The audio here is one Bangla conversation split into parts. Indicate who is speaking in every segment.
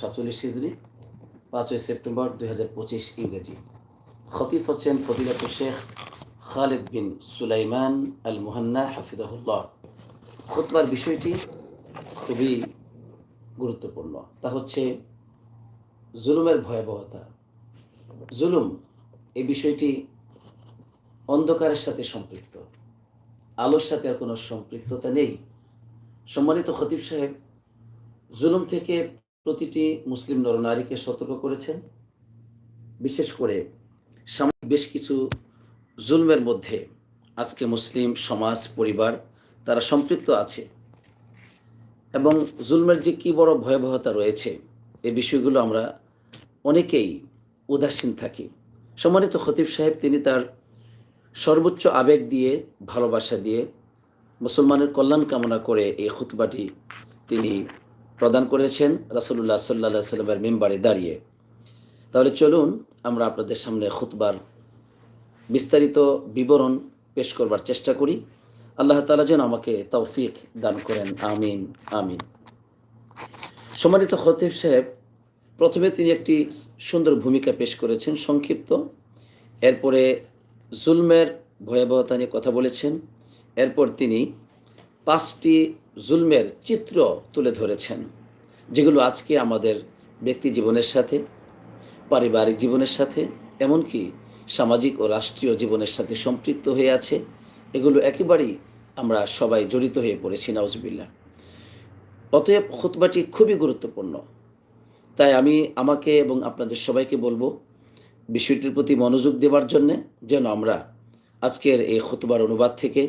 Speaker 1: সাতচল্লিশ হিজড়ি পাঁচই সেপ্টেম্বর দুই হাজার পঁচিশ ইংরেজি। খতিফ হচ্ছেন ফদিলাত শেখ খালিদ বিন সুলাইমান আল মুহান্না হাফিজাহুল্লাহ। খুতবার বিষয়টি খুবই গুরুত্বপূর্ণ। তা হচ্ছে জুলুমের ভয়াবহতা। জুলুম এই বিষয়টি অন্ধকারের সাথে সম্পৃক্ত। আলোর সাথে আর কোনো সম্পৃক্ততা নেই। সম্মানিত খতিব সাহেব, জুলুম থেকে প্রতিটি মুসলিম নরনারীকে সতর্ক করেছেন। বিশেষ করে সামাজিক বেশ কিছু জুলমের মধ্যে আজকে মুসলিম সমাজ, পরিবার তারা সম্পৃক্ত আছে এবং জুলমের যে কী বড় ভয়াবহতা রয়েছে এই বিষয়গুলো আমরা অনেকেই উদাসীন থাকি। সম্মানিত খতিব সাহেব, তিনি তার সর্বোচ্চ আবেগ দিয়ে, ভালোবাসা দিয়ে মুসলমানের কল্যাণ কামনা করে এই খুতবাটি তিনি প্রদান করেছেন রাসুল্লাহ সাল্লা সাল্লামের মেম্বারে দাঁড়িয়ে। তাহলে চলুন আমরা আপনাদের সামনে খুতবার বিস্তারিত বিবরণ পেশ করবার চেষ্টা করি। আল্লাহ তালা যেন আমাকে তৌফিক দান করেন। আমিন আমিন। সম্মানিত খতিব সাহেব, প্রথমে তিনি একটি সুন্দর ভূমিকা পেশ করেছেন, সংক্ষিপ্ত। এরপরে জুলমের ভয়াবহতা নিয়ে কথা বলেছেন। এরপর তিনি পাঁচটি জুলমের চিত্র তুলে ধরেছেন, যেগুলো আজকে আমাদের ব্যক্তি জীবনের সাথে, পারিবারিক জীবনের সাথে, এমনকি সামাজিক ও রাষ্ট্রীয় জীবনের সাথে সম্পৃক্ত হয়ে আছে। এগুলো একেবারেই আমরা সবাই জড়িত হয়ে পড়েছি নাউজবিল্লা অতএব খুতবাটি খুবই গুরুত্বপূর্ণ। তাই আমি আমাকে এবং আপনাদের সবাইকে বলব, বিষয়টির প্রতি মনোযোগ দেওয়ার জন্যে যেন আমরা আজকের এই খুতবার অনুবাদ থেকে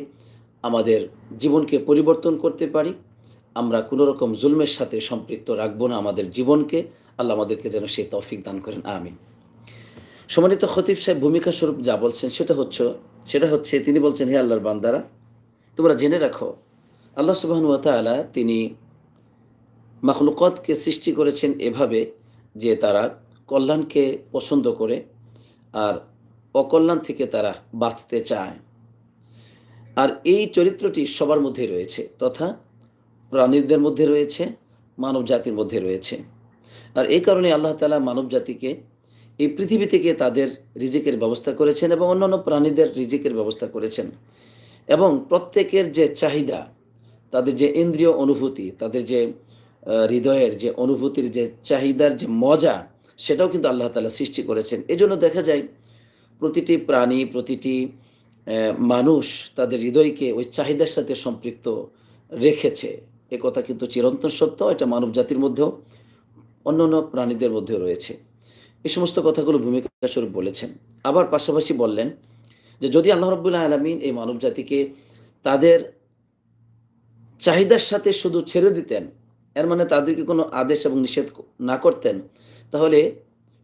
Speaker 1: আমাদের জীবনকে পরিবর্তন করতে পারি। আমরা কোনো রকম জুলমের সাথে সম্পৃক্ত রাখব না আমাদের জীবনকে। আল্লাহ আমাদেরকে যেন সেই তৌফিক দান করেন। আমিন। সম্মানিত খতিব সাহেব, ভূমিকা স্বরূপ যা বলছেন সেটা হচ্ছে সেটা হচ্ছে তিনি বলছেন, হে আল্লাহর বান্দারা, তোমরা জেনে রাখো, আল্লাহ সুবাহন তালা তিনি মাখলুকতকে সৃষ্টি করেছেন এভাবে যে তারা কল্যাণকে পছন্দ করে আর অকল্যাণ থেকে তারা বাঁচতে চায়। আর এই চরিত্রটি সবার মধ্যে রয়েছে, তথা প্রাণীদের মধ্যে রয়েছে মানব জাতির মধ্যে রয়েছে। আর এই কারণে আল্লাহ তালা মানব জাতিকে এই পৃথিবী থেকে তাদের রিজিকের ব্যবস্থা করেছেন এবং অন্যান্য প্রাণীদের রিজিকের ব্যবস্থা করেছেন। এবং প্রত্যেকের যে চাহিদা, তাদের যে ইন্দ্রিয় অনুভূতি, তাদের যে হৃদয়ের যে অনুভূতির যে চাহিদার যে মজা, সেটাও কিন্তু আল্লাহ তালা সৃষ্টি করেছেন। এই জন্য দেখা যায়, প্রতিটি প্রাণী, প্রতিটি মানুষ তাদের হৃদয়কে ওই চাহিদার সাথে সম্পৃক্ত রেখেছে। এ কথা কিন্তু চিরন্তন সত্য, এটা মানব জাতির মধ্যেও, অন্য অন্য প্রাণীদের মধ্যেও রয়েছে। এই সমস্ত কথাগুলো ভূমিকা স্বরূপ বলেছেন। আবার পাশাপাশি বললেন যে, যদি আল্লাহ রব্বুল্লাহ আলমিন এই মানব জাতিকে তাদের চাহিদার সাথে শুধু ছেড়ে দিতেন, এর মানে তাদেরকে কোনো আদেশ এবং নিষেধ না করতেন, তাহলে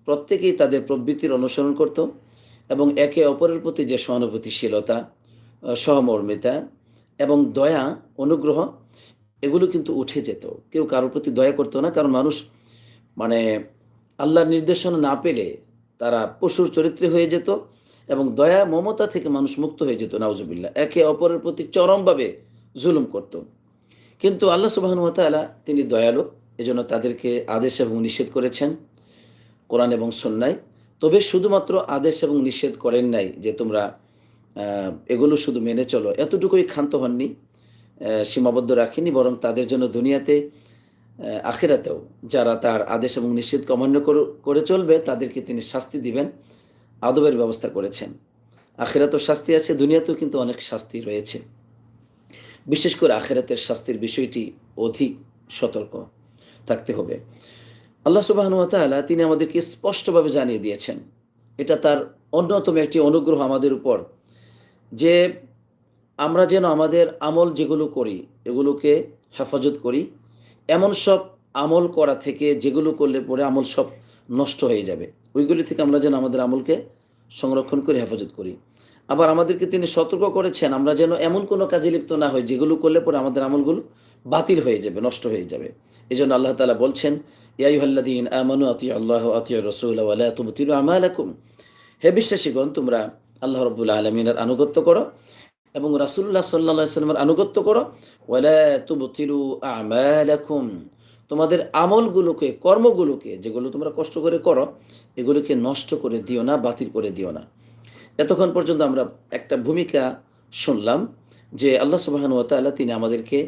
Speaker 1: প্রত্যেকেই তাদের প্রবৃত্তির অনুসরণ করত এবং একে অপরের প্রতি যে সহানুভূতিশীলতা সহমর্মিতা এবং দয়া, অনুগ্রহ, এগুলো কিন্তু উঠে যেত। কেউ কারোর প্রতি দয়া করতো না, কারণ মানুষ মানে আল্লাহর নির্দেশনা না পেলে তারা পশুর চরিত্রে হয়ে যেত এবং দয়া, মমতা থেকে মানুষ মুক্ত হয়ে যেত নাউজুবিল্লা একে অপরের প্রতি চরমভাবে জুলুম করত। কিন্তু আল্লাহ সুবাহনতালা তিনি দয়ালু, এজন্য তাদেরকে আদেশ এবং নিষেধ করেছেন, কোরআন এবং সন্ন্যায় তবে শুধুমাত্র আদেশ এবং নিষেধ করেন নাই যে তোমরা এগুলো শুধু মেনে চলো। এতটুকুই ক্ষান্ত হননি সীমাবদ্ধ রাখেনি, বরং তাদের জন্য দুনিয়াতে আখেরাতেও যারা তার আদেশ এবং নিষেধ অমান্য করে চলবে, তাদেরকে তিনি শাস্তি দিবেন, আদবের ব্যবস্থা করেছেন। আখেরাতেও শাস্তি আছে, দুনিয়াতেও কিন্তু অনেক শাস্তি রয়েছে। বিশেষ করে আখেরাতের শাস্তির বিষয়টি অধিক সতর্ক থাকতে হবে। আল্লাহ সুবাহনুয়াতালা তিনি আমাদেরকে স্পষ্টভাবে জানিয়ে দিয়েছেন। এটা তার অন্যতম একটি অনুগ্রহ আমাদের উপর যে আমরা যেন আমাদের আমল যেগুলো করি, এগুলোকে হেফাজত করি, এমন সব আমল করা থেকে যেগুলো করলে পরে আমল সব নষ্ট হয়ে যাবে, ওইগুলি থেকে আমরা যেন আমাদের আমলকে সংরক্ষণ করে হেফাজত করি। আবার আমাদেরকে তিনি সতর্ক করেছেন, আমরা যেন এমন কোনো কাজে লিপ্ত না হয় যেগুলো করলে পরে আমাদের আমলগুলো বাতিল হয়ে যাবে, নষ্ট হয়ে যাবে। এই জন্য আল্লাহ তালা বলছেন ইয়াইহাল্লাদিন আমানু আতি আল্লাহ আতি রসুল তুমতিল আমালাকুম। হে বিশ্বাসীগণ, তোমরা আল্লাহ রবুল্লা আলমিনের আনুগত্য করো এবং রাসুল্লাহ সাল্লা সাল্লামের আনুগত্য করো। ওয়ালা তুবতিলু আমালাকুম। তোমাদের আমলগুলোকে, কর্মগুলোকে, যেগুলো তোমরা কষ্ট করে করো, এগুলোকে নষ্ট করে দিও না, বাতিল করে দিও না। এতক্ষণ পর্যন্ত আমরা একটা ভূমিকা শুনলাম যে আল্লাহ সুবাহান তাআলা তিনি আমাদেরকে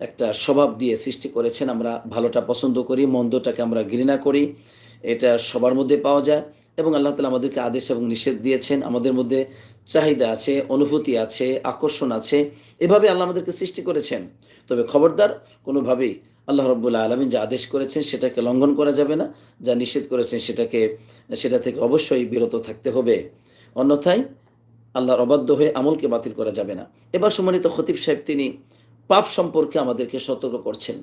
Speaker 1: একটা স্বভাব দিয়ে সৃষ্টি করেছেন, আমরা ভালোটা পছন্দ করি, মন্দটাকে আমরা ঘৃণা করি, এটা সবার মধ্যে পাওয়া যায়। এবং আল্লাহ তালা আমাদেরকে আদেশ এবং নিষেধ দিয়েছেন, আমাদের মধ্যে চাহিদা আছে, অনুভূতি আছে, আকর্ষণ আছে, এভাবে আল্লাহ আমাদেরকে সৃষ্টি করেছেন। তবে খবরদার কোনোভাবেই আল্লাহ রব্বুল্লাহ আলমিন যা আদেশ করেছেন সেটাকে লঙ্ঘন করা যাবে না, যা নিষেধ করেছেন সেটাকে, সেটা থেকে অবশ্যই বিরত থাকতে হবে। অন্যথায় আল্লাহর অবাধ্য হয়ে আমলকে বাতিল করা যাবে না। এবার সম্মানিত খতিব সাহেব তিনি পাপ সম্পর্কে আমাদেরকে সতর্ক করছেন।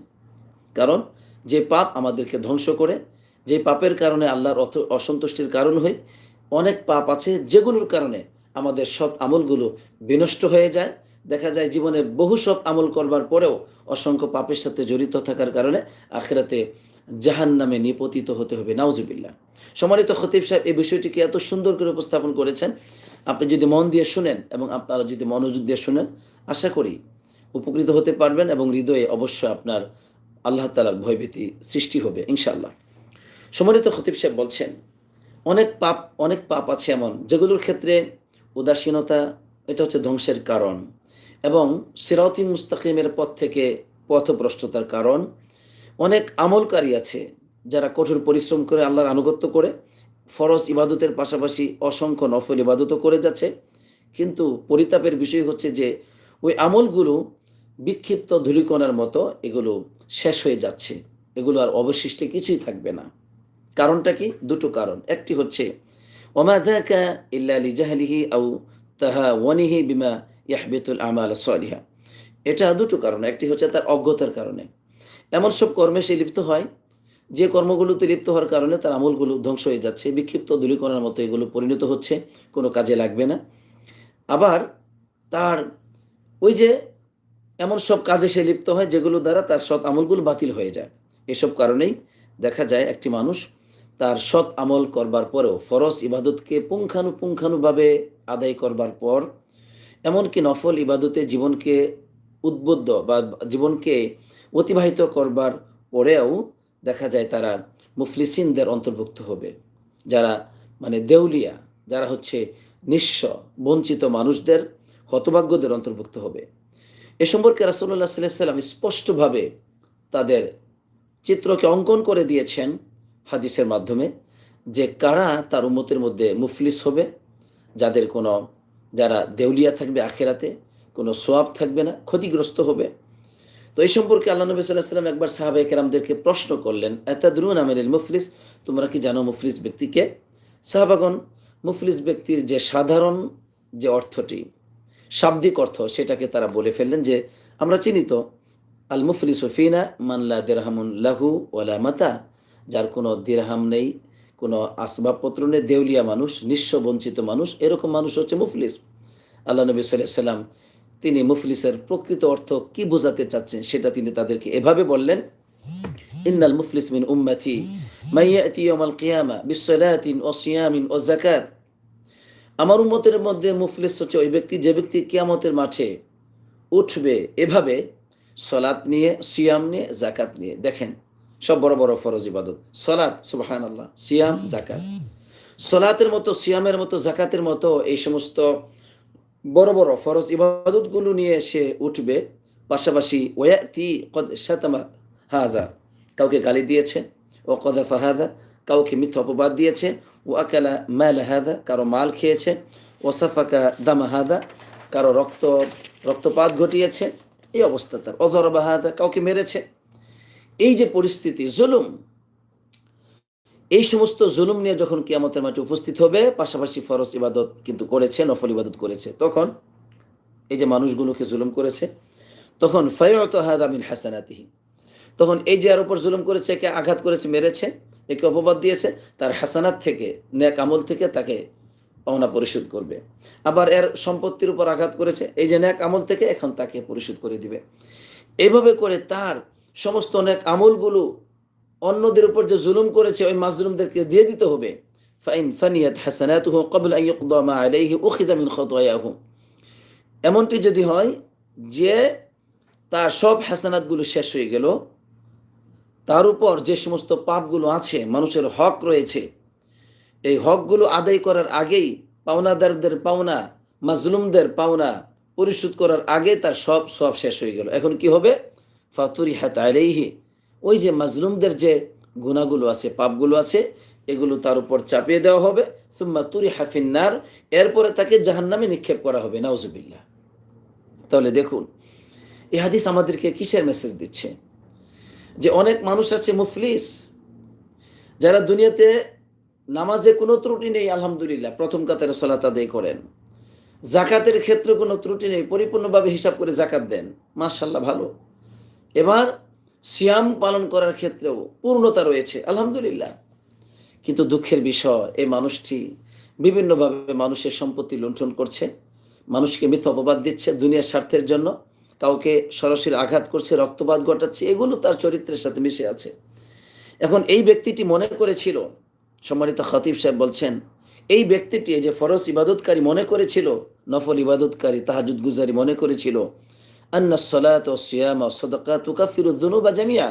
Speaker 1: কারণ যে পাপ আমাদেরকে ধ্বংস করে, যে পাপের কারণে আল্লাহর অসন্তুষ্টির কারণ হয় অনেক পাপ আছে যেগুলোর কারণে আমাদের সৎ আমলগুলো বিনষ্ট হয়ে যায়। দেখা যায় জীবনে বহু সৎ আমল করবার পরেও অসংখ্য পাপের সাথে জড়িত থাকার কারণে আখেরাতে জাহান নামে নিপতিত হতে হবে। নাউজুবিল্লাহ। সম্মানিত খতিব সাহেব, এই বিষয়টিকে এত সুন্দর করে উপস্থাপন করেছেন। আপনি যদি মন দিয়ে শুনেন এবং আপনারা যদি মনোযোগ দিয়ে শুনেন, আশা করি উপকৃত হতে পারবেন এবং হৃদয়ে অবশ্যই আপনার আল্লাহ তালার ভয়ভীতি সৃষ্টি হবে, ইনশাআল্লাহ। সম্মানিত খতিব সাহেব বলছেন, অনেক পাপ অনেক পাপ আছে এমন, যেগুলোর ক্ষেত্রে উদাসীনতা, এটা হচ্ছে ধ্বংসের কারণ এবং সিরাউতি মুস্তাকিমের পথ থেকে পথভ্রষ্টতার কারণ। অনেক আমলকারী আছে যারা কঠোর পরিশ্রম করে আল্লাহর আনুগত্য করে, ফরজ ইবাদতের পাশাপাশি অসংখ্য নফল ইবাদতও করে যাচ্ছে। কিন্তু পরিতাপের বিষয় হচ্ছে যে, ওই আমলগুলো বিক্ষিপ্ত ধূলিকণার মতো এগুলো শেষ হয়ে যাচ্ছে। এগুলো আর অবশিষ্টে কিছুই থাকবে না। কারণটা কি? দুটো কারণ। একটি হচ্ছে ওমাদাকা ইল্লা লিজাহালিহি আউ তাহা ওয়ানিহি বিমা ইয়াহবিতুল আমাল সলিহা। এটা দুটো কারণ। একটি হচ্ছে তার অজ্ঞতার কারণে। এমন সব কর্মে সে লিপ্ত হয়। যে কর্মগুলোতে লিপ্ত হওয়ার কারণে তার আমলগুলো ধ্বংস হয়ে যাচ্ছে। বিক্ষিপ্ত ধূলিকণার মতো এগুলো পরিণত হচ্ছে। কোনো কাজে লাগবে না। আবার তার ওই যে এমন সব কাজে সে লিপ্ত হয় যেগুলো দ্বারা তার সৎ আমলগুলো বাতিল হয়ে যায়। এসব কারণেই দেখা যায় একটি মানুষ তার সৎ আমল করবার পরেও ফরজ ইবাদতকে পুঙ্খানুপুঙ্খানুভাবে আদায় করবার পর এমনকি নফল ইবাদতে জীবনকে উদ্বুদ্ধ বা জীবনকে অতিবাহিত করবার পরেও দেখা যায় তারা মুফলিসিনদের অন্তর্ভুক্ত হবে। যারা মানে দেউলিয়া, যারা হচ্ছে নিঃস্ব, বঞ্চিত মানুষদের হতভাগ্যদের অন্তর্ভুক্ত হবে। এ সম্পর্কে রাসুল্লাহ সাল্লাম স্পষ্টভাবে তাদের চিত্রকে অঙ্কন করে দিয়েছেন হাদিসের মাধ্যমে যে কারা তার উম্মতের মধ্যে মুফলিস হবে, যাদের কোনো, যারা দেউলিয়া থাকবে আখেরাতে, কোনো সোয়াব থাকবে না, ক্ষতিগ্রস্ত হবে। তো এই সম্পর্কে আল্লাহ নবী সাল্লাহ সাল্লাম একবার সাহাবে কেরামদেরকে প্রশ্ন করলেন এতাদরুন আমির মুফলিস? তোমরা কি জানো মুফলিস ব্যক্তিকে? সাহাবাগন মুফলিস ব্যক্তির যে সাধারণ যে অর্থটি শাব্দিক অর্থ সেটাকে তারা বলে ফেললেন যে, আমরা চিনি তো আল মুফলিস ফিনা মানলা দেরহামুন লাহু ওলা মাতা, যার কোনো দিরহাম নেই, কোনো আসবাবপত্র নেই, দেউলিয়া মানুষ, নিঃস্ব বঞ্চিত মানুষ, এরকম মানুষ হচ্ছে মুফলিস। আল্লাহ নবী সাল্লাম, তিনি মুফলিসের প্রকৃত অর্থ কি বোঝাতে চাচ্ছেন সেটা তিনি তাদেরকে এভাবে বললেন, ইন্নাল মুফলিস মিন উম্মাতি মাইয়াতি ইয়াউমাল কিয়ামা বিসসালাতিন ওয়া সিয়ামিন ওয়া যাকাত আমার উম্মতের মধ্যে মুফলিস হচ্ছে ওই ব্যক্তি, যে ব্যক্তি কিয়ামতের মাঠে উঠবে এভাবে, সলাৎ নিয়ে, সিয়াম নিয়ে জাকাত নিয়ে। দেখেন, সব বড় বড় ফরজ ইবাদত। সলাৎ সুবাহান আল্লাহ সিয়াম জাকাত সলাতের মতো, সিয়ামের মতো জাকাতের মতো এই সমস্ত বড় বড় ফরজ ইবাদতগুলো নিয়ে সে উঠবে। পাশাপাশি ওয়াতি কদ হাজা কাউকে গালি দিয়েছে ও কদা ফাহাদা কাউকে মিথ্যা অপবাদ দিয়েছে। ও আকালা মাল হাদা, কারও মাল খেয়েছে। ও সাফাকা দামা হাদা, কারও রক্ত, রক্তপাত ঘটিয়েছে। এই অবস্থা তার। অধর বাহাদা কাউকে মেরেছে। এই যে পরিস্থিতি, জুলুম। এই সমস্ত জুলুম নিয়ে যখন কিয়ামতের মাঠে উপস্থিত হবে, পাশাপাশি ফরজ ইবাদত কিন্তু করেছে, নফল ইবাদত করেছে। তখন এই যে মানুষগুলোকে জুলুম করেছে, তখন ফয়ত হাদামিন হাসানাতিহি। তখন এই যে এর উপর জুলুম করেছে, একে আঘাত করেছে, মেরেছে। একে অপবাদ দিয়েছে, তার হাসানাত থেকে, ন্যাক আমল থেকে তাকে পাওনা পরিশোধ করবে। আবার এর সম্পত্তির উপর আঘাত করেছে, এই যে ন্যাক আমল থেকে এখন তাকে পরিশোধ করে দিবে। এভাবে করে তার সমস্ত অনেক আমলগুলো অন্যদের উপর যে জুলুম করেছে, ওই মাজলুমদেরকে দিয়ে দিতে হবে। ফাইন ফানিয়াত হাসানাতুহু ক্বাবলা আন ইউকদা মা আলাইহি উখিযা মিন খাতায়াহু। এমনটি যদি হয় যে তার সব হাসানাতগুলো শেষ হয়ে গেল তার উপর যে সমস্ত পাপগুলো আছে, মানুষের হক রয়েছে, এই হকগুলো আদায় করার আগেই পাওনাদারদের পাওনা, মাজলুমদের পাওনা পরিশোধ করার আগে তার সব সব শেষ হয়ে গেল। এখন কি হবে? ফাতুরি হাত আলাইহি, ওই যে মাজলুমদের যে গুণাগুলো আছে, পাপগুলো আছে, এগুলো তার উপর চাপিয়ে দেওয়া হবে। সুম্মা তুরি হাফিন্নার এরপরে তাকে জাহান্নামে নিক্ষেপ করা হবে, নাউজুবিল্লাহ। তাহলে দেখুন, এই হাদিস আমাদেরকে কিসের মেসেজ দিচ্ছে? যে অনেক মানুষ আছে মুফলিস, যারা দুনিয়াতে নামাজে কোনো ত্রুটি নেই, আলহামদুলিল্লাহ, প্রথম কাতারে সলাত আদায় করেন। জাকাতের ক্ষেত্রে কোনো ত্রুটি নেই, পরিপূর্ণভাবে হিসাব করে জাকাত দেন মাশাল্লাহ ভালো। এবার সিয়াম পালন করার ক্ষেত্রেও পূর্ণতা রয়েছে, আলহামদুলিল্লাহ। কিন্তু দুঃখের বিষয়, এই মানুষটি বিভিন্নভাবে মানুষের সম্পত্তি লুণ্ঠন করছে, মানুষকে মিথ্যা অপবাদ দিচ্ছে দুনিয়ার স্বার্থের জন্য। কাউকে সরাসরি আঘাত করছে, রক্তপাত ঘটাচ্ছে, এগুলো তার চরিত্রের সাথে মিশে আছে। এখন এই ব্যক্তিটি মনে করেছিল, সম্মানিত খতিব সাহেব বলছেন, এই ব্যক্তিটি যে ফরজ ইবাদতকারী মনে করেছিল, নফল ইবাদতকারী, তাহাজুদ গুজারি মনে করেছিল, আন্না সলাত ও সিয়াম ও সদকা তুকাফিরুদ্দুনু বা জামিয়া।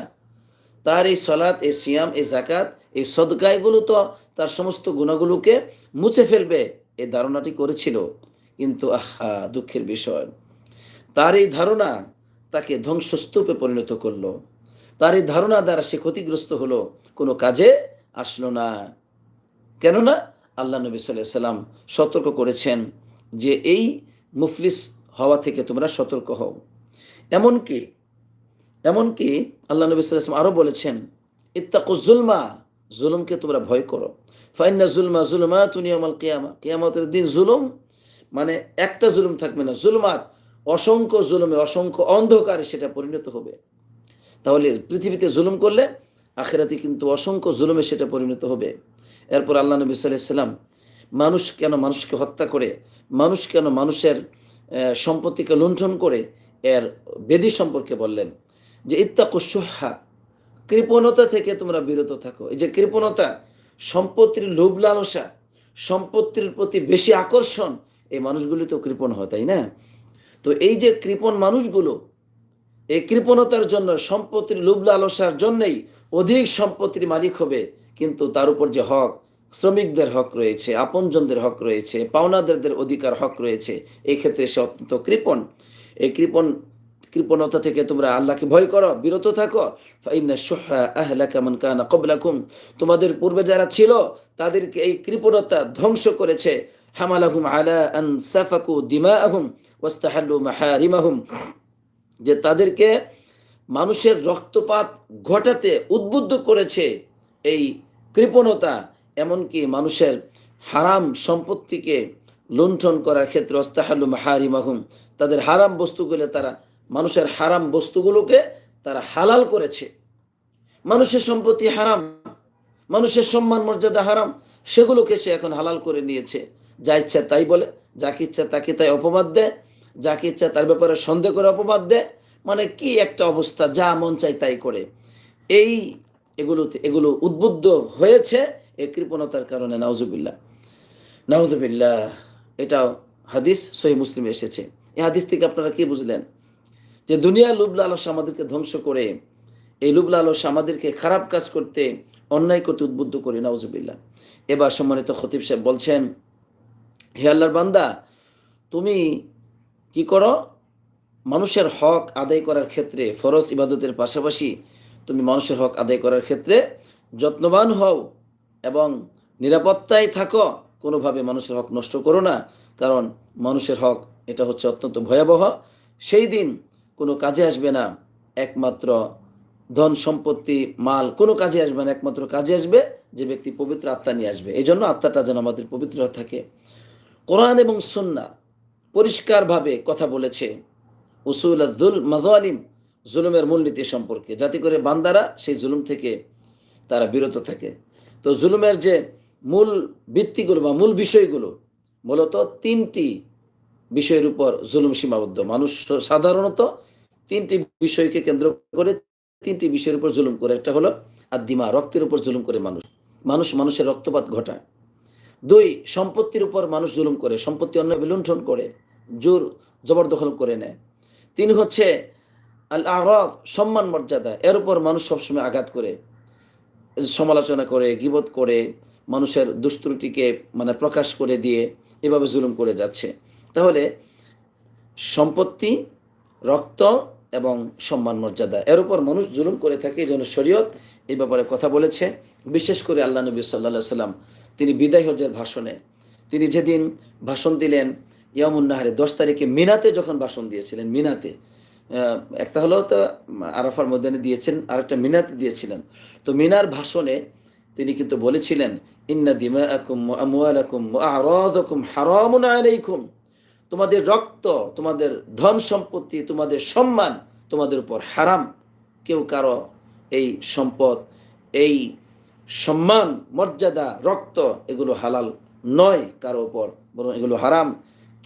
Speaker 1: তার এই সলাৎ এই সিয়াম, এই জাকাত এই সদকা, এগুলো তো তার সমস্ত গুণাগুলোকে মুছে ফেলবে এই ধারণাটি করেছিল। কিন্তু আহা, দুঃখের বিষয়। তার এই ধারণা তাকে ধ্বংসস্তূপে পরিণত করল। তার এই ধারণা দ্বারা সে ক্ষতিগ্রস্ত হলো, কোনো কাজে আসলো না। কেননা আল্লাহ নবী সাল্লাহ সাল্লাম সতর্ক করেছেন যে এই মুফলিস হওয়া থেকে তোমরা সতর্ক হও। এমনকি এমনকি আল্লাহ নবী সাল্লাম আরও বলেছেন ইত্তাকু জুলমা, জুলুমকে তোমরা ভয় করো। ফাইন্না জুলমা জুলমা তুনিয়ামাল কেয়ামা কিয়ামতের দিন জুলুম মানে একটা জুলুম থাকবে না। জুলমাত অসংখ্য জুলুমে, অসংখ্য অন্ধকারে সেটা পরিণত হবে। তাহলে পৃথিবীতে জুলুম করলে আখেরাতে কিন্তু অসংখ্য জুলুমে সেটা পরিণত হবে। এরপর আল্লাহ নবী সাল্লাম মানুষ কেন মানুষকে হত্যা করে, মানুষ কেন মানুষের সম্পত্তিকে লুণ্ঠন করে এর বেদি সম্পর্কে বললেন যে ইত্তাকুসুহা কৃপণতা থেকে তোমরা বিরত থাকো। এই যে কৃপণতা, সম্পত্তির লোভ লালসা, সম্পত্তির প্রতি বেশি আকর্ষণ, এই মানুষগুলি তো কৃপণ হয়, তাই না? তো এই যে কৃপণ মানুষগুলো, এই কৃপণতার জন্য, সম্পত্তির লোভ আলসার জন্যেই অধিক সম্পত্তির মালিক হবে, কিন্তু তার উপর যে হক, শ্রমিকদের হক রয়েছে, আপনজনদের হক রয়েছে, পাওনাদারদের অধিকার হক রয়েছে, এই ক্ষেত্রে সে অত্যন্ত কৃপণ। এই কৃপণ, কৃপণতা থেকে তোমরা আল্লাহকে ভয় করো, বিরত থাকো। কবলাকুম তোমাদের পূর্বে যারা ছিল, তাদেরকে এই কৃপণতা ধ্বংস করেছে। হামালাহুম আলা আন সাফাকু দিমাআহুম ওয়াস্তাহাল্লু মাহারিমাহুম। যে তাদেরকে মানুষের রক্তপাত ঘটাতে উদ্বুদ্ধ করেছে এই কৃপণতা, এমনকি মানুষের হারাম সম্পত্তিকে লুণ্ঠন করার ক্ষেত্রে অস্তাহাল্লু মাহারিমাহুম। তাদের হারাম বস্তুগুলো তারা, মানুষের হারাম বস্তুগুলোকে তারা হালাল করেছে। মানুষের সম্পত্তি হারাম, মানুষের সম্মান মর্যাদা হারাম, সেগুলোকে সে এখন হালাল করে নিয়েছে। যা ইচ্ছা তাই বলে, যাকে ইচ্ছা তাকে তাই অপবাদ দেয়, যাকে ইচ্ছা তার ব্যাপারে সন্দেহ করে অপবাদ দেয় মানে কি একটা অবস্থা, যা মন চাই তাই করে। এই এগুলো এগুলো উদ্বুদ্ধ হয়েছে এই কৃপণতার কারণে নাউজুবিল্লা নাউজুবিল্লাহ এটা হাদিস, সহি মুসলিমে এসেছে। এই হাদিস থেকে আপনারা কি বুঝলেন? যে দুনিয়া লুব লালস আমাদেরকে ধ্বংস করে, এই লুব লালস আমাদেরকে খারাপ কাজ করতে, অন্যায় করতে উদ্বুদ্ধ করে নাউজুবিল্লা এবার সম্মানিত খতিব সাহেব বলছেন হে আল্লাহর বান্দা, তুমি কি করো? মানুষের হক আদায় করার ক্ষেত্রে, ফরজ ইবাদতের পাশাপাশি তুমি মানুষের হক আদায় করার ক্ষেত্রে যত্নবান হও এবং নিরাপত্তায় থাকো। কোনোভাবে মানুষের হক নষ্ট করো না, কারণ মানুষের হক এটা হচ্ছে অত্যন্ত ভয়াবহ। সেই দিন কোনো কাজে আসবে না, একমাত্র ধন সম্পত্তি, মাল কোনো কাজে আসবে না, একমাত্র কাজে আসবে যে ব্যক্তি পবিত্র আত্মা নিয়ে আসবে। এই জন্য আত্মাটা যেন আমাদের পবিত্র থাকে। কোরআন এবং সন্না পরিষ্কারভাবে কথা বলেছে। উসুল আদুল মাজালিম জুলুমের মূলনীতি সম্পর্কে। যাতে করে বান্দারা সেই জুলুম থেকে তারা বিরত থাকে। তো জুলুমের যে মূল ভিত্তিগুলো বা মূল বিষয়গুলো, মূলত তিনটি বিষয়ের উপর জুলুম সীমাবদ্ধ। মানুষ সাধারণত তিনটি বিষয়কে কেন্দ্র করে তিনটি বিষয়ের উপর জুলুম করে। একটা হলো আর দিমা রক্তের উপর জুলুম করে মানুষ। মানুষ মানুষের রক্তপাত ঘটায়। দুই, সম্পত্তির উপর মানুষ জুলুম করে, সম্পত্তি অন্য বিলুণ্ঠন করে, জোর জবরদখল করে নেয়। তিন হচ্ছে আল আহরাদ সম্মান, মর্যাদা, এর উপর মানুষ সবসময় আঘাত করে, সমালোচনা করে, গিবত করে, মানুষের দুষ্ত্রুটিকে মানে প্রকাশ করে দিয়ে এভাবে জুলুম করে যাচ্ছে। তাহলে সম্পত্তি, রক্ত এবং সম্মান, মর্যাদা, এর উপর মানুষ জুলুম করে থাকে এই জন্য শরীয়ত এই ব্যাপারে কথা বলেছে। বিশেষ করে আল্লাহ নবী সাল্লা সাল্লাম তিনি বিদায় হজের ভাষণে, তিনি যেদিন ভাষণ দিলেন ইয়ামুন্নাহারে দশ তারিখে মিনাতে যখন ভাষণ দিয়েছিলেন, মিনাতে একটা হলো তো আরাফার ময়দানে দিয়েছেন, আরেকটা মিনাতে দিয়েছিলেন। তো মিনার ভাষণে তিনি কিন্তু বলেছিলেন, ইন্না দিমা আকুম আলাইকুম। তোমাদের রক্ত, তোমাদের ধন সম্পত্তি, তোমাদের সম্মান তোমাদের উপর হারাম। কেউ কারও এই সম্পদ, এই সম্মান, মর্যাদা, রক্ত, এগুলো হালাল নয় কারও ওপর বরং এগুলো হারাম।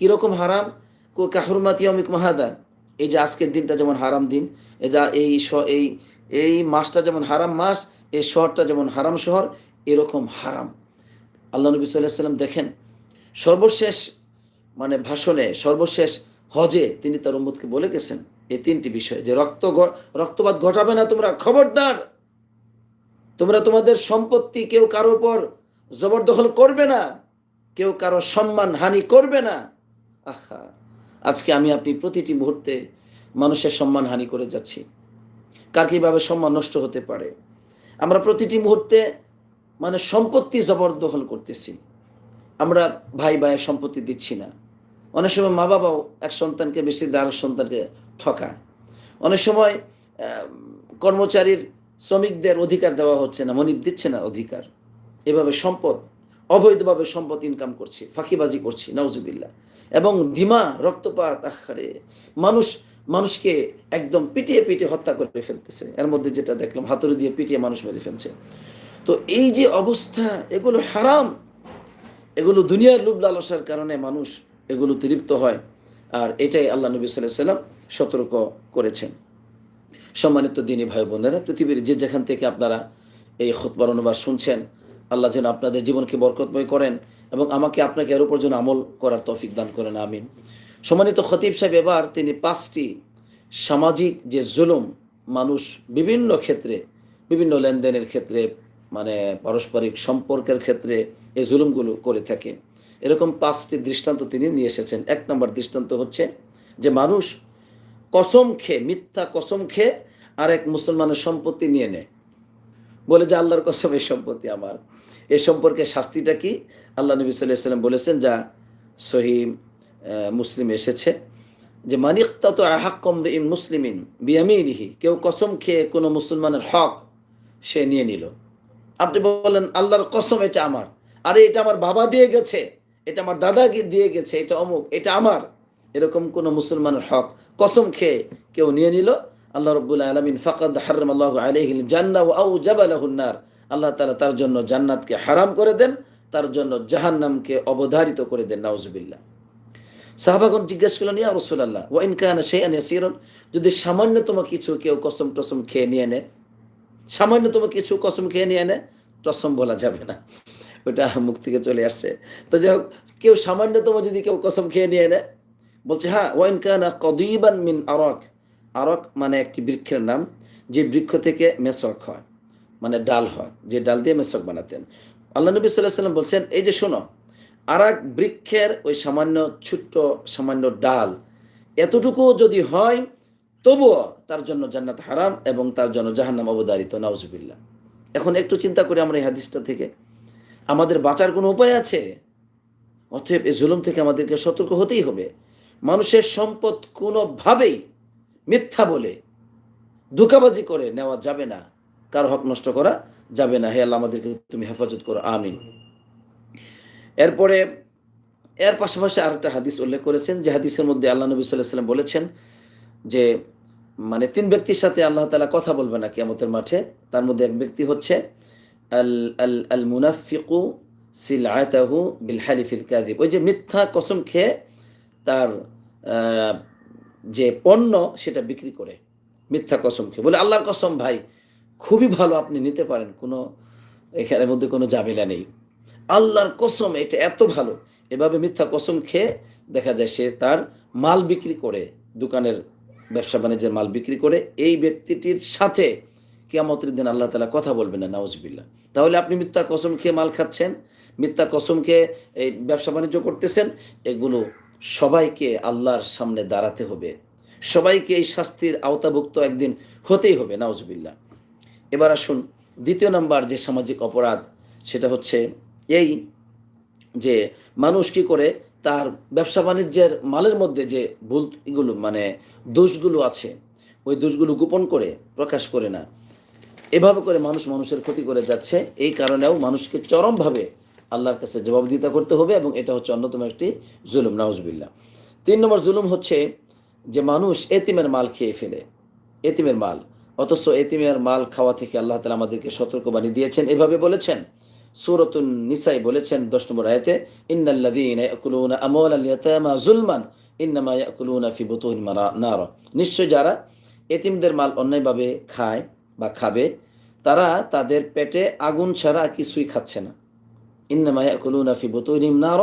Speaker 1: কীরকম হারাম? কো কাহরুমাত ইয়ামিক মাহাদা এই যে আজকের দিনটা যেমন হারাম দিন, এই যা এই এই এই মাসটা যেমন হারাম মাস, এই শহরটা যেমন হারাম শহর, এরকম হারাম। আল্লাহ নবী সাল্লাহ সাল্লাম দেখেন, সর্বশেষ মানে ভাষণে, সর্বশেষ হজে তিনি তার উম্মতকে বলে গেছেন, এই তিনটি বিষয় যে রক্ত রক্তপাত ঘটাবে না তোমরা, খবরদার! তোমরা তোমাদের সম্পত্তি কেউ কারও উপর জবরদখল করবে না, কেউ কারও সম্মান হানি করবে না। আহা, আজকে আমি আপনি প্রতিটি মুহূর্তে মানুষের সম্মান হানি করে যাচ্ছি। কার কীভাবে সম্মান নষ্ট হতে পারে? আমরা প্রতিটি মুহূর্তে মানে সম্পত্তি জবরদখল করতেছি। আমরা ভাই ভাইয়ের সম্পত্তি দিচ্ছি না। অনেক সময় মা বাবাও এক সন্তানকে বেশি দিয়ে সন্তানকে ঠকায়। অনেক সময় কর্মচারীর শ্রমিকদের অধিকার দেওয়া হচ্ছে না, মনিব দিচ্ছে না অধিকার। এভাবে সম্পদ, অবৈধভাবে সম্পদ ইনকাম করছে, ফাঁকিবাজি করছে নাউজুবিল্লা এবং দিমা রক্তপাত আহারে মানুষ, মানুষকে একদম পিটিয়ে পিটিয়ে হত্যা করে ফেলতেছে। এর মধ্যে যেটা দেখলাম, হাতুড়ি দিয়ে পিটিয়ে মানুষ মেরে ফেলছে। তো এই যে অবস্থা, এগুলো হারাম। এগুলো দুনিয়ার লোভ লালসার কারণে মানুষ এগুলো তৃপ্ত হয়। আর এটাই আল্লাহ নবী সাল্লাম সতর্ক করেছেন। সম্মানিত দিনী ভাই বোনেরা, পৃথিবীর যে যেখান থেকে আপনারা এই খোতবার অনুবাদ শুনছেন, আল্লাহ যেন আপনাদের জীবনকে বরকতময় করেন এবং আমাকে আপনাকে এর উপর যেন আমল করার তৌফিক দান করেন, আমিন। সম্মানিত খতিব সাহেব, এবার তিনি পাঁচটি সামাজিক যে জুলুম মানুষ বিভিন্ন ক্ষেত্রে, বিভিন্ন লেনদেনের ক্ষেত্রে মানে পারস্পরিক সম্পর্কের ক্ষেত্রে এই জুলুমগুলো করে থাকে। এরকম পাঁচটি দৃষ্টান্ত তিনি নিয়ে এসেছেন। এক নম্বর দৃষ্টান্ত হচ্ছে যে মানুষ কসম খেয়ে, মিথ্যা কসম খেয়ে আর এক মুসলমানের সম্পত্তি নিয়ে নেয় বলে যে আল্লাহর কসম, এই সম্পত্তি আমার। এ সম্পর্কে শাস্তিটা কি? আল্লাহ নবী সাল্লাহ সাল্লাম বলেছেন, যা সহিম মুসলিম এসেছে, যে মানিকতা তো আহাক্কম ইম মুসলিমিন বিয়ামিনিহি কেউ কসম খেয়ে কোনো মুসলমানের হক সে নিয়ে নিল। আপনি বললেন আল্লাহর কসম, এটা আমার। আরে, এটা আমার বাবা দিয়ে গেছে, এটা আমার দাদা দিয়ে গেছে, এটা অমুক, এটা আমার। এরকম কোনো মুসলমানের হক কসম খেয়ে কেউ নিয়ে নিল। আল্লাহ রব্বুল আলমিন ফাকাদ হারম আল্লাহ আলহিল জান্না আউ জাবালাহুন্নার আল্লাহ তালা তার জন্য জান্নাতকে হারাম করে দেন, তার জন্য জাহান্নামকে অবধারিত করে দেন, নাউজুবিল্লাহ। সাহাবাগন জিজ্ঞেস করলেন, ইয়া রসুল্লাহ ওয়াইন কানা শেয়ান ইয়াসিরন? যদি সামান্যতম কিছু কেউ কসম টসম খেয়ে নিয়ে নেয়, সামান্যতম কিছু কসম খেয়ে নিয়ে নেয়, টসম বলা যাবে না। ওটা মুখ থেকে চলে আসছে। তো যাই হোক, কেউ সামান্যতম যদি কেউ কসম খেয়ে নিয়ে নেয় বলছে হ্যাঁ ওয়াইন কানা কদিবান মিন আরক। আরক মানে একটি বৃক্ষের নাম, যে বৃক্ষ থেকে মেসক হয় মানে ডাল হয়, যে ডাল দিয়ে মেসক বানাতেন। আল্লাহ নবী সাল্লাহ সাল্লাম বলছেন, এই যে শোনো, আরাক বৃক্ষের ওই সামান্য ছোট্ট, সামান্য ডাল এতটুকু যদি হয়, তবুও তার জন্য জান্নাত হারাম এবং তার জন্য জাহান্নাম অবদারিত নাউজুবিল্লাহ। এখন একটু চিন্তা করি আমরা এই হাদিসটা থেকে। আমাদের বাঁচার কোনো উপায় আছে? অতএব এই জুলুম থেকে আমাদেরকে সতর্ক হতেই হবে। মানুষের সম্পদ কোনোভাবেই মিথ্যা বলে ধোকাবাজি করে নেওয়া যাবে না। কার হক নষ্ট করা যাবে না। হে আল্লাহ, আমাদেরকে তুমি হেফাজত করো। আমিন। এরপরে, এর পাশাপাশি আরেকটা হাদিস উল্লেখ করেছেন, যে হাদিসের মধ্যে আল্লাহ নবী সাল্লাহ সাল্লাম বলেছেন যে মানে তিন ব্যক্তির সাথে আল্লাহ তালা কথা বলবে না কিয়ামতের মাঠে। তার মধ্যে এক ব্যক্তি হচ্ছে, আল আল আল মুনাফিকু সিল আয়তাহু বিল হালিফিল কাদিব ওই যে মিথ্যা কসম খেয়ে তার যে পণ্য সেটা বিক্রি করে। মিথ্যা কসম খেয়ে। বলে, আল্লাহর কসম ভাই, খুবই ভালো আপনি নিতে পারেন। কোনো এখানের মধ্যে কোনো জামিলা নেই। আল্লাহর কসম, এটা এত ভালো। এভাবে মিথ্যা কসম খেয়ে দেখা যায় সে তার মাল বিক্রি করে, দোকানের ব্যবসা বাণিজ্যের মাল বিক্রি করে, এই ব্যক্তিটির সাথে কেয়ামতের দিন আল্লাহ তালা কথা বলবেন না নাউজবিল্লা তাহলে আপনি মিথ্যা কসম খেয়ে মাল খাচ্ছেন, মিথ্যা কসম খেয়ে এই ব্যবসা বাণিজ্য করতেছেন, এগুলো সবাইকে আল্লাহর সামনে দাঁড়াতে হবে। সবাইকে এই শাস্তির আওতাভুক্ত একদিন হতেই হবে নাউজবিল্লা এবার আসুন, দ্বিতীয় নাম্বার যে সামাজিক অপরাধ, সেটা হচ্ছে এই যে মানুষ কি করে, তার ব্যবসা বাণিজ্যের মালের মধ্যে যে ভুল এগুলো মানে দোষগুলো আছে, ওই দোষগুলো গোপন করে প্রকাশ করে না। এভাবে করে মানুষ মানুষের ক্ষতি করে যাচ্ছে, এই কারণেও মানুষকে চরমভাবে আল্লাহর কাছে জবাবদিহিতা করতে হবে এবং এটা হচ্ছে অন্যতম একটি জুলুম নাউজবিল্লা তিন নম্বর জুলুম হচ্ছে যে মানুষ এতিমের মাল খেয়ে ফেলে, এতিমের মাল। অথচ এতিমের মাল খাওয়া থেকে আল্লাহ তালা আমাদেরকে সতর্কবাণী দিয়েছেন, এভাবে বলেছেন। সুরতুন নিসাই বলেছেন দশ নম্বর আয়তে নার। নিশ্চয় যারা এতিমদের মাল অন্যায়ভাবে খায় বা খাবে, তারা তাদের পেটে আগুন ছাড়া কিছুই খাচ্ছে না। ইন্নামা ইয়াকুলুনা ফি বুতুহিম নার,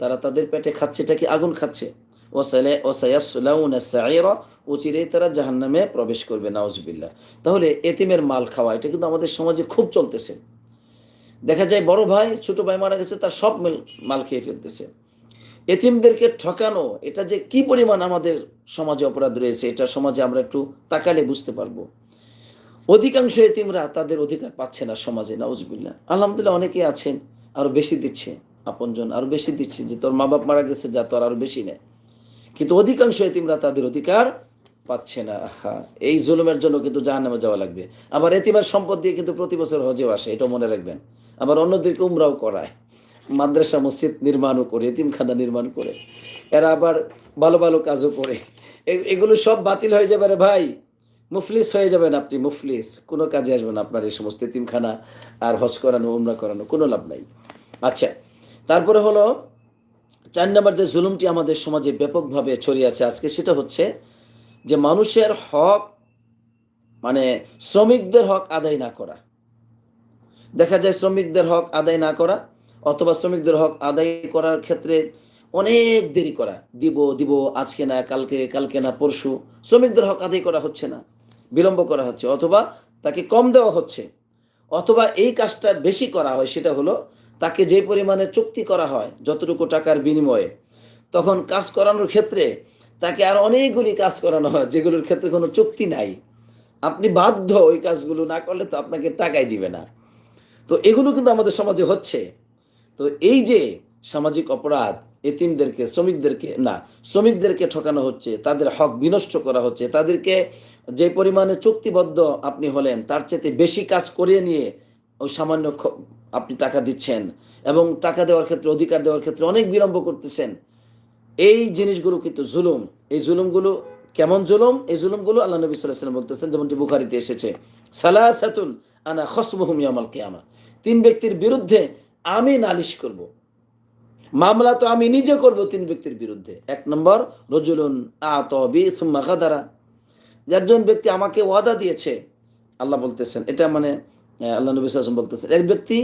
Speaker 1: তারা তাদের পেটে খাচ্ছে, এটা কি আগুন খাচ্ছে? ওসালে ওসায়াসলাউনা সাইরা উচিরেই তারা জাহান্নামে প্রবেশ করবে, নাউজবিল্লাহ। তাহলে এতিমের মাল খাওয়া, এটা কিন্তু আমাদের সমাজে খুব চলতেছে। দেখা যায় বড় ভাই, ছোট ভাই মারা গেছে, তার সব মাল খেয়ে ফেলতেছে। এতিমদেরকে ঠকানো, এটা যে কি পরিমাণ আমাদের সমাজে অপরাধ রয়েছে, এটা সমাজে আমরা একটু তাকালে বুঝতে পারব। অধিকাংশ এতিমরা তাদের অধিকার পাচ্ছে না সমাজে নাউজবিল্লা আলহামদুলিল্লাহ অনেকে আছেন। আরও বেশি দিচ্ছে আপনজন, আরও বেশি দিচ্ছে যে তোর মা বাপ মারা গেছে, যা তোর আরও বেশি নেয়। কিন্তু অধিকাংশ এতিমরা তাদের অধিকার পাচ্ছে না। হ্যাঁ এই জুলুমের জন্য কিন্তু জাহান্নামে যাওয়া লাগবে। আবার এতিমের সম্পদ দিয়ে কিন্তু প্রতি বছর হজেও আসে এটা মনে রাখবেন। আবার অন্যদেরকে উমরাও করায়, মাদ্রাসা, মসজিদ নির্মাণও করে, এতিমখানা নির্মাণ করে। এরা আবার ভালো ভালো কাজও করে। এগুলো সব বাতিল হয়ে যাবে রে ভাই। মুফলিস হয়ে যাবেন আপনি, মুফলিস। কোনো কাজে আসবেন আপনার এই সমস্ত এতিমখানা আর হজ করানো, উমরা করানো, কোনো লাভ নাই। আচ্ছা তারপরে হলো চার নম্বর যে জুলুমটি আমাদের সমাজে ব্যাপকভাবে ছড়িয়ে আছে আজকে, সেটা হচ্ছে যে মানুষের হক মানে শ্রমিকদের হক আদায় না করা। দেখা যায় শ্রমিকদের হক আদায় না করা অথবা শ্রমিকদের হক আদায় করার ক্ষেত্রে অনেক দেরি করা। দিব দিব, আজকে না, কালকে কালকে না, পরশু। শ্রমিকদের হক আদায় করা হচ্ছে না, বিলম্ব করা হচ্ছে। অথবা তাকে কম দেওয়া হচ্ছে। অথবা এই কাজটা বেশি করা হয়, সেটা হলো তাকে যে পরিমাণে চুক্তি করা হয় যতটুকু টাকার বিনিময়ে, তখন কাজ করানোর ক্ষেত্রে তাকে আর অনেকগুলি কাজ করানো হয়, যেগুলোর ক্ষেত্রে কোনো চুক্তি নাই। আপনি বাধ্য ওই কাজগুলো না করলে তো আপনাকে টাকাই দিবে না। তো এগুলো কিন্তু আমাদের সমাজে হচ্ছে। তো এই যে সামাজিক অপরাধ, এতিমদেরকে, শ্রমিকদেরকে, না, শ্রমিকদেরকে ঠকানো হচ্ছে, তাদের হক বিনষ্ট করা হচ্ছে, তাদেরকে যে পরিমাণে চুক্তিবদ্ধ আপনি হলেন, তার চেয়ে বেশি কাজ করিয়ে নিয়ে ওই সামান্য আপনি টাকা দিচ্ছেন এবং টাকা দেওয়ার ক্ষেত্রে, অধিকার দেওয়ার ক্ষেত্রে অনেক বিলম্ব করতেছেন। এই জিনিসগুলো কিন্তু জুলুম। এই জুলুমগুলো কেমন জুলুম? এই জুলুমগুলো আল্লাহ নবী সাল্লাহ সাল্লাম বলতেছেন, যেমনটি বুখারিতে এসেছে, সালাসাতুন আনা খসমহুম ইয়ামাল কিয়ামা। তিন ব্যক্তির বিরুদ্ধে আমি নালিশ করব। মামলা তো আমি নিজে করব তিন ব্যক্তির বিরুদ্ধে। এক নম্বর, রজুলুন আতবি সুম্মা গাদারা। যে একজন ব্যক্তি আমাকে ওয়াদা দিয়েছে, আল্লাহ বলতেছেন, এটা মানে আল্লাহ নবী সাল্লাম বলতেছেন, এক ব্যক্তি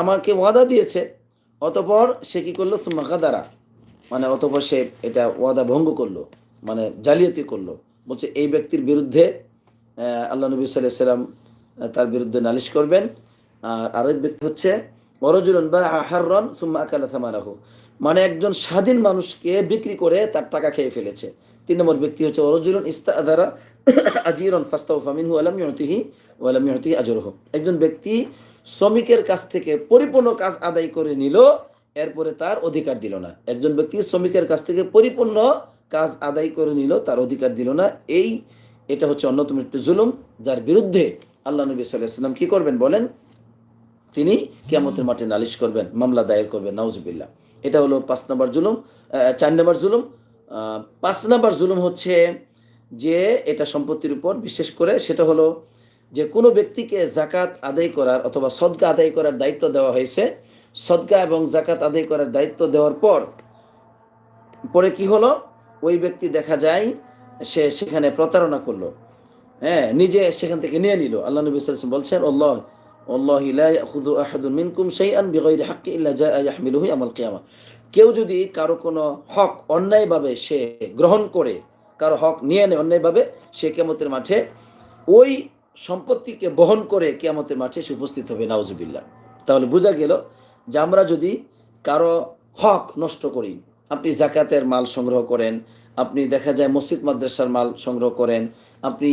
Speaker 1: আমাকে ওয়াদা দিয়েছে, অতপর সে কী করল? সুম্মা গাদারা মানে অতপর সে এটা ওয়াদা ভঙ্গ করল মানে জালিয়াতি করল, বলছে এই ব্যক্তির বিরুদ্ধে আল্লাহ নবী সাল্লাম তার বিরুদ্ধে নালিশ করবেন, আর আরেক ব্যক্তি হচ্ছে অরজুলন বা হাররন সুম্মা আকালা থামারাহু মানে একজন স্বাধীন মানুষকে বিক্রি করে তার টাকা খেয়ে ফেলেছে, তিন নম্বর ব্যক্তি হচ্ছে অরজুলন ইস্তাদারা আজিরন ফাস্তাউ ফামিনহু আলাম ইউতিহি ওয়ালাম ইউতিহি আজরহু। একজন ব্যক্তি শ্রমিকের কাছ থেকে পরিপূর্ণ কাজ আদায় করে নিল, এরপরে তার অধিকার দিল না। একজন ব্যক্তি শ্রমিকের কাছ থেকে পরিপূর্ণ কাজ আদায় করে নিল, তার অধিকার দিল না। এই, এটা হচ্ছে অন্যতম একটি জুলুম, যার বিরুদ্ধে আল্লাহ নবী সাল্লাহ সাল্লাম কি করবেন বলেন? তিনি কিয়ামতের মাঠে নালিশ করবেন, মামলা দায়ের করবেন, নাউজুবিল্লাহ। এটা হলো পাঁচ নম্বর জুলুম চার নম্বর জুলুম। পাঁচ নম্বর জুলুম হচ্ছে যে এটা সম্পত্তির উপর, বিশেষ করে সেটা হলো যে কোনো ব্যক্তিকে জাকাত আদায় করার অথবা সদকা আদায় করার দায়িত্ব দেওয়া হয়েছে। সদকা এবং জাকাত আদায় করার দায়িত্ব দেওয়ার পর, পরে কি হলো? ওই ব্যক্তি দেখা যায়, সে সেখানে প্রতারণা করল। হ্যাঁ নিজে সেখান থেকে নিয়ে নিল। আল্লাহ নবী ওয়াসাল্লাম বলছেন, আল্লাহ আল্লাহ লা ইয়াখুযু আহাদুন মিনকুম শাইআন বিগাইরি হাক্কি ইল্লা জাআ ইয়াহমিলুহু ইয়াওমাল কিয়ামা। কেউ যদি কারও কোনো হক অন্যায়ভাবে সে গ্রহণ করে কারও হক নিয়ে নেয় অন্যায়ভাবে সে কেমতের মাঠে, ওই সম্পত্তিকে বহন করে কেয়ামতের মাঠে সে উপস্থিত হবে, নাউজুবিল্লাহ। তাহলে বোঝা গেল যে আমরা যদি কারও হক নষ্ট করি, আপনি জাকাতের মাল সংগ্রহ করেন, আপনি দেখা যায় মসজিদ, মাদ্রাসার মাল সংগ্রহ করেন, আপনি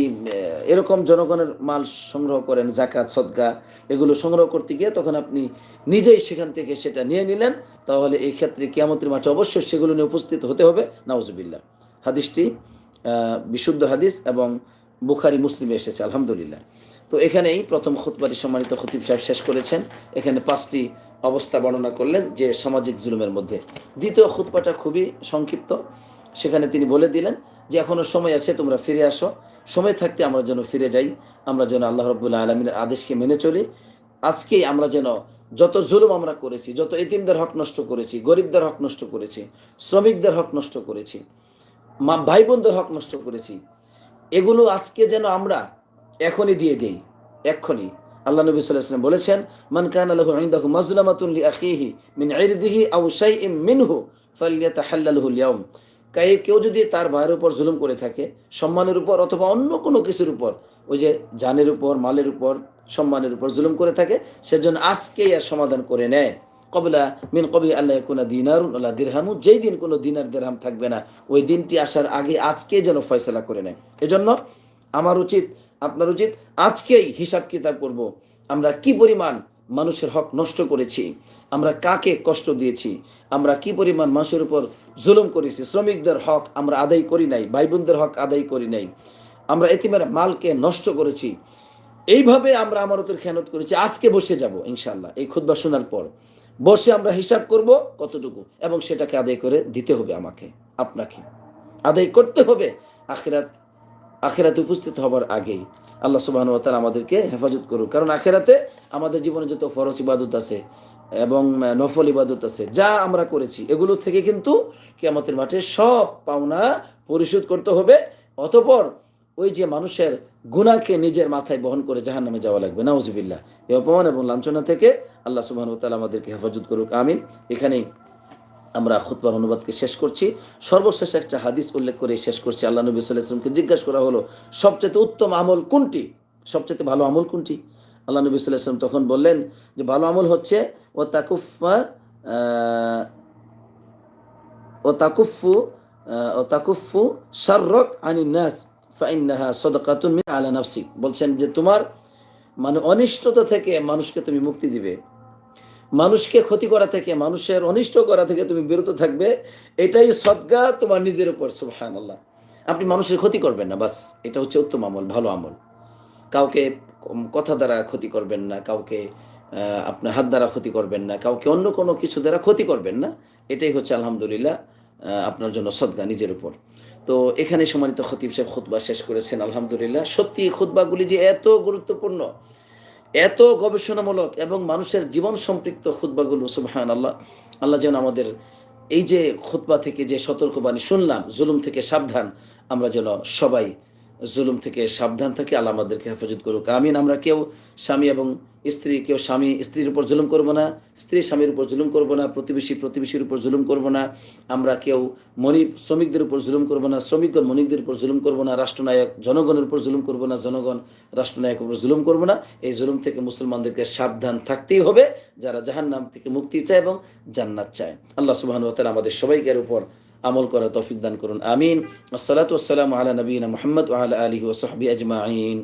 Speaker 1: এরকম জনগণের মাল সংগ্রহ করেন, জাকাত, সদকা, এগুলো সংগ্রহ করতে গিয়ে তখন আপনি নিজেই সেখান থেকে সেটা নিয়ে নিলেন, তাহলে এই ক্ষেত্রে কিয়ামতের মাঠে অবশ্যই সেগুলো নিয়ে উপস্থিত হতে হবে, নাউজুবিল্লাহ। হাদিসটি বিশুদ্ধ হাদিস এবং বুখারি, মুসলিমে এসেছে, আলহামদুলিল্লাহ। তো এখানেই প্রথম খুতবাটি সম্মানিত খতিব সাহেব শেষ করেছেন। এখানে পাঁচটি অবস্থা বর্ণনা করলেন যে সামাজিক জুলুমের মধ্যে। দ্বিতীয় খুতবাটা খুবই সংক্ষিপ্ত। সেখানে তিনি বলে দিলেন যে এখনও সময় আছে, তোমরা ফিরে আসো। সময় থাকতে আমরা যেন ফিরে যাই। আমরা যেন আল্লাহ রব্বুল্লাহ আলমিনের আদেশকে মেনে চলি। আজকেই আমরা যেন যত জুলুম আমরা করেছি, যত এতিমদের হক নষ্ট করেছি, গরিবদের হক নষ্ট করেছি, শ্রমিকদের হক নষ্ট করেছি মা ভাই বোনদের হক নষ্ট করেছি। এগুলো আজকে যেন আমরা এখনই দিয়ে দেই, এক্ষুনি। আল্লাহ নবী আলাইহি বলেছেন, মান কানা লাহু ইনদাহু মাজলামাতুন আখিহি মিন ইরদিহি আও শাইইন মিনহু ফালইয়াতাহাল্লালহু আল-ইয়াওম কাই কেউ যদি তার ভাইয়ের উপর জুলুম করে থাকে, সম্মানের উপর অথবা অন্য কোনো কিছুর উপর, ওই যে জানের উপর, মালের উপর সম্মানের উপর জুলুম করে থাকে, সেজন্য আজকেই আর সমাধান করে নেয়। কবলা মিন কবি আল্লাহ কোনো দিনারুন আল্লাহ দিরহামু। যেই দিন কোনো দিনার দিরহাম থাকবে না, ওই দিনটি আসার আগে আজকে যেন ফয়সলা করে নেয়। এজন্য আমার উচিত, আপনার উচিত আজকেই হিসাব কিতাব করব। আমরা কি পরিমাণ মানুষের হক নষ্ট করেছি, আমরা কাকে কষ্ট দিয়েছি, আমরা কি পরিমাণ মানুষের উপর জুলুম করেছি, শ্রমিকদের হক আমরা আদায় করি নাই ভাই বোনদের হক আদায় করি নাই, আমরা এতিমের মালকে নষ্ট করেছি। এইভাবে আমরা আমারতের খেয়ানত করেছি, আজকে বসে যাব ইনশাল্লাহ এই খুদ্া শোনার পর। বসে আমরা হিসাব করব কতটুকু, এবং সেটাকে আদায় করে দিতে হবে আমাকে, আপনাকে। আদায় করতে হবে আখেরাত, আখেরাতে উপস্থিত হবার আগেই। আল্লাহ সুবাহ তাআলা আমাদেরকে হেফাজত করুক। কারণ আখেরাতে আমাদের জীবনে যত ফরজ ইবাদত আছে এবং নফল ইবাদত আছে, যা আমরা করেছি এগুলো থেকে কিন্তু কেয়ামতের মাঠে সব পাওনা পরিশোধ করতে হবে। অতপর ওই যে মানুষের গুণাকে নিজের মাথায় বহন করে জাহান নামে যাওয়া লাগবে, নাউজুবিল্লাহ। এই অপমান এবং লাঞ্ছনা থেকে আল্লাহ সুবাহ তালা আমাদেরকে হেফাজত করুক, আমিন। এখানেই আমরা খুতবার অনুবাদকে শেষ করছি। সর্বশেষ একটা হাদিস উল্লেখ করে শেষ করছি। আল্লাহ নবী সাল্লাহামকে জিজ্ঞাসা করা হলো, সবচেয়ে উত্তম আমল কোনটি? সবচেয়ে ভালো আমল কোনটি? আল্লাহ নবী সাল্লাহাম তখন বললেন যে, ভালো আমল হচ্ছে ও তাকুফা ও তাকুফু ও তাকুফু সাররক আনি নাস বলছেন যে তোমার মানে অনিষ্টতা থেকে মানুষকে তুমি মুক্তি দিবে। মানুষকে ক্ষতি করা থেকে, মানুষের অনিষ্ট করা থেকে তুমি বিরত থাকবে। এটাই সদ্গা তোমার নিজের উপর সুবহান আপনি মানুষের ক্ষতি করবেন না, বাস। এটা হচ্ছে উত্তম আমল, ভালো আমল। কাউকে কথা দ্বারা ক্ষতি করবেন না, কাউকে আপনার হাত দ্বারা ক্ষতি করবেন না, কাউকে অন্য কোনো কিছু দ্বারা ক্ষতি করবেন না। এটাই হচ্ছে আলহামদুলিল্লাহ আপনার জন্য সদ্গা নিজের উপর। তো এখানে সম্মানিত খতিব সাহেব খুতবা শেষ করেছেন, আলহামদুলিল্লাহ। সত্যি খুতবাগুলি যে এত গুরুত্বপূর্ণ, এত গবেষণামূলক এবং মানুষের জীবন সম্পৃক্ত খুতবাগুলো সুবাহান আল্লাহ আল্লাহ যেন আমাদের এই যে খুতবা থেকে যে সতর্কবাণী শুনলাম, জুলুম থেকে সাবধান, আমরা যেন সবাই জুলুম থেকে সাবধান থাকি, আল্লাহ আমাদেরকে হেফাজত করুক। আমিন, আমরা কেউ স্বামী এবং স্ত্রী, কেউ স্বামী, স্ত্রীর উপর জুলুম করব না, স্ত্রী স্বামীর উপর জুলুম করব না, প্রতিবেশী প্রতিবেশীর উপর জুলুম করব না, আমরা কেউ মনিব শ্রমিকদের উপর জুলুম করব না শ্রমিকগণ মনিকদের উপর জুলুম করব না, রাষ্ট্রনায়ক, জনগণের উপর জুলুম করব না, জনগণ রাষ্ট্রনায়কের উপর জুলুম করব না। এই জুলুম থেকে মুসলমানদেরকে সাবধান থাকতেই হবে, যারা জাহান নাম থেকে মুক্তি চায় এবং জান্নাত চায়। আল্লাহ সুবাহ আমাদের সবাইকের উপর আমল করার তৌফিক দান করুন। আমিন। আসসালাতু আসসালামু আলা নবীনা মুহাম্মদ ওয়া আলা আলিহি ওয়া সাহবিহি আজমাইন।